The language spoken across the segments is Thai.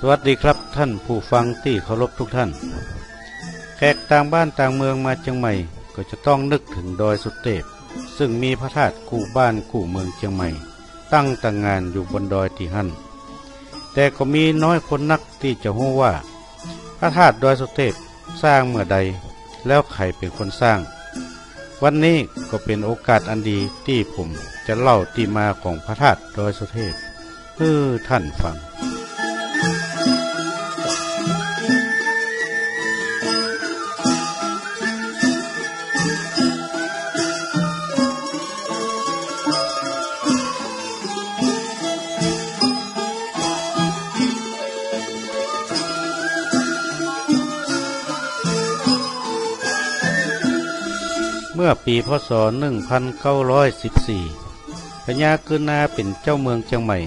สวัสดีครับท่านผู้ฟังที่เคารพทุกท่าน แขกต่างบ้านต่างเมืองมาเชียงใหม่ก็จะต้องนึกถึงดอยสุเทพซึ่งมีพระธาตุคู่บ้านคู่เมืองเชียงใหม่ ตั้งต่างงานอยู่บนดอยที่หันแต่ก็มีน้อยคนนักที่จะรู้ว่า พระธาตุดอยสุเทพสร้างเมื่อใด แล้วใครเป็นคนสร้าง วันนี้ก็เป็นโอกาสอันดีที่ผมจะเล่าที่มาของพระธาตุดอยสุเทพให้ท่านฟัง มื่อปีพศ 1914พญากือนาเป็นเจ้าเมืองเชียงใหม่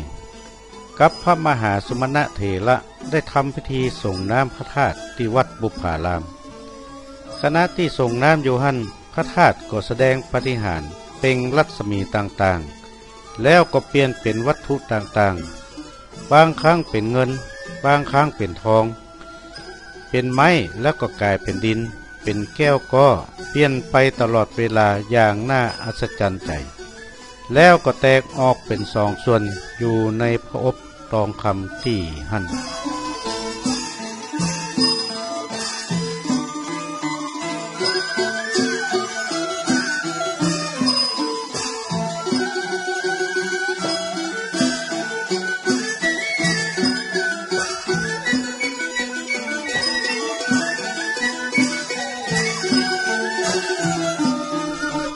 กับพระมหาสมณะเถระได้ทำพิธีส่งน้ำพระธาตุที่วัดบุพารามขณะที่ส่งน้ำอยู่หันพระธาตุก็แสดงปฏิหารเป่งรัศมีต่างๆ แล้วก็เปลี่ยนเป็นวัตถุต่างๆ บางครั้งเป็นเงิน บางครั้งเป็นทอง เป็นไม้แล้วก็กลายเป็นดิน เป็นแก้วก็เปลี่ยนไปตลอดเวลาอย่างน่าอัศจรรย์ใจ แล้วก็แตกออกเป็นสองส่วนอยู่ในพระอบทองคำที่หั่น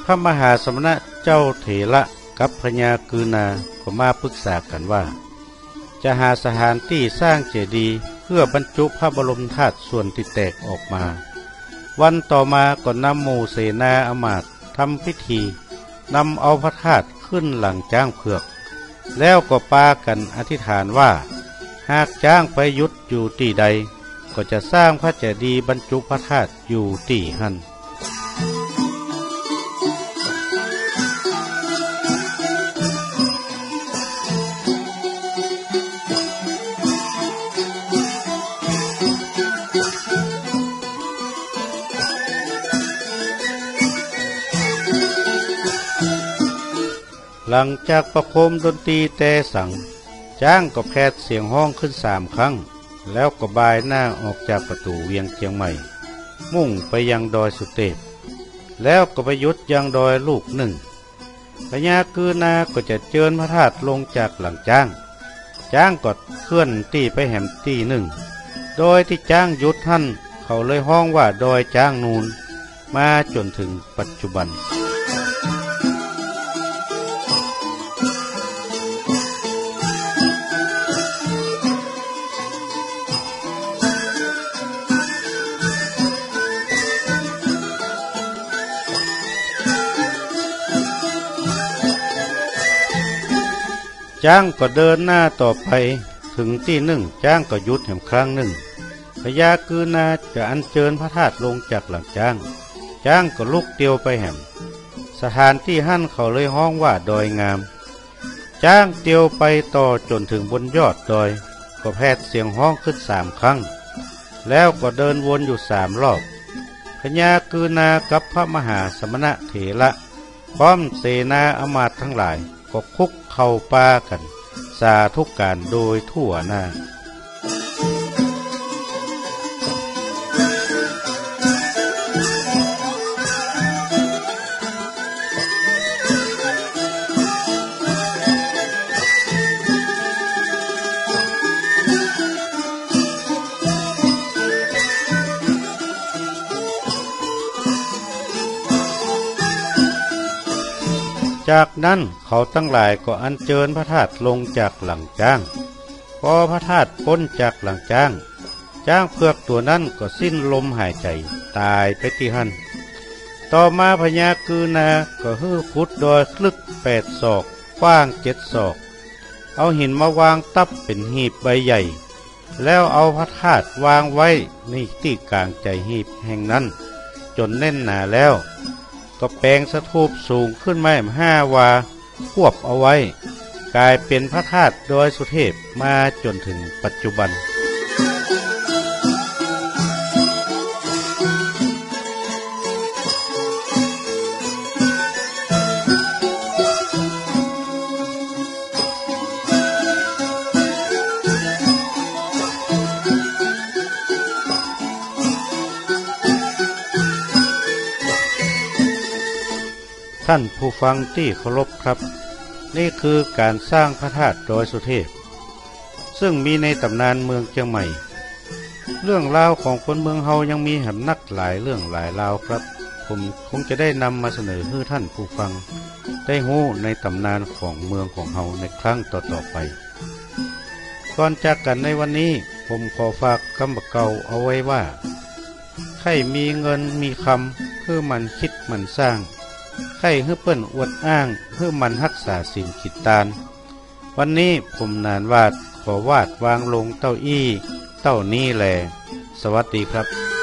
พระมหาสมณะเจ้าเถระกับพญากือนาก็มาปรึกษากันว่า จะหาสถานที่สร้างเจดีย์เพื่อบรรจุพระบรมธาตุส่วนที่แตกออกมา วันต่อมาก็นำหมู่เสนาอมาตย์ทำพิธีนำเอาพระธาตุขึ้นหลังจ้างเผือก แล้วก็ปากันอธิษฐานว่า หากจ้างไปยุดอยู่ที่ใด ก็จะสร้างพระเจดีย์บรรจุพระธาตุอยู่ที่หัน หลังจากประโคมดนตรีแต่สัง จ้างก็แพดเสียงห้องขึ้นสามครั้ง แล้วก็บายหน้าออกจากประตูเวียงเชียงใหม่ มุ่งไปยังดอยสุเทพแล้วก็ไปยุดยังดอยลูกหนึ่งพญาคือนาก็จะเจิญพระธาตุลงจากหลังจ้าง จ้างก็เคลื่อนตีไปแหมตีหนึ่ง โดยที่จ้างยุดท่านเขาเลยห้องว่าดอยจ้างนูน มาจนถึงปัจจุบัน จ้างก็เดินหน้าต่อไป ถึงที่หนึ่งจ้างก็หยุดแห่งครั้งหนึ่งพญากือนาจะอัญเชิญพระธาตุลงจากหลังจ้าง จ้างก็ลุกเตียวไปแห่มสถานที่หั่นเขาเลยห้องว่าดอยงาม จ้างเตียวไปต่อจนถึงบนยอดดอย ก็แพดเสียงห้องขึ้นสามครั้ง แล้วก็เดินวนอยู่สามรอบพญากือนากับพระมหาสมณะเถระพร้อมเสนาอมาตย์ทั้งหลาย ก็คุกเข้าป้ากัน สาทุกการโดยทั่วหน้า จากนั้นเขาตั้งหลายก็อัญเชิญพระธาตุลงจากหลังจ้าง พอพระธาตุพ้นจากหลังจ้าง จ้างเพือกตัวนั้นก็สิ้นลมหายใจตายไปที่หันต่อมาพญากือนาก็ฮื้อขุดโดอยคลึกแปดศอกกว้างเจ็ดศอก เอาหินมาวางตับเป็นหีบใบใหญ่ แล้วเอาพระธาตุวางไว้ในที่กลางใจหีบแห่งนั้น จนแน่นหนาแล้ว ก็แปลงสถูปสูงขึ้นมาห้าวา ควบเอาไว้ กลายเป็นพระธาตุโดยสุเทพมาจนถึงปัจจุบัน ท่านผู้ฟังที่เคารพครับ นี่คือการสร้างพระธาตุดอยสุเทพ ซึ่งมีในตำนานเมืองเชียงใหม่ เรื่องราวของคนเมืองเฮายังมีหำนักหลายเรื่องหลายราวครับ ผมคงจะได้นำมาเสนอให้ท่านผู้ฟัง ได้หู้ในตำนานของเมืองของเฮาในครั้งต่อๆไป ก่อนจากกันในวันนี้ผมขอฝากคำบอกเก่าเอาไว้ว่า ใครมีเงินมีคำเพื่อมันคิดมันสร้าง ใครเพื่อเปิ้นอวดอ้างเพื่อมันรักษาสิ่งขิดตาน วันนี้ผมนานวาดขอวาดวางลงเต้าอี้ เต้านี้แหลสวัสดีครับ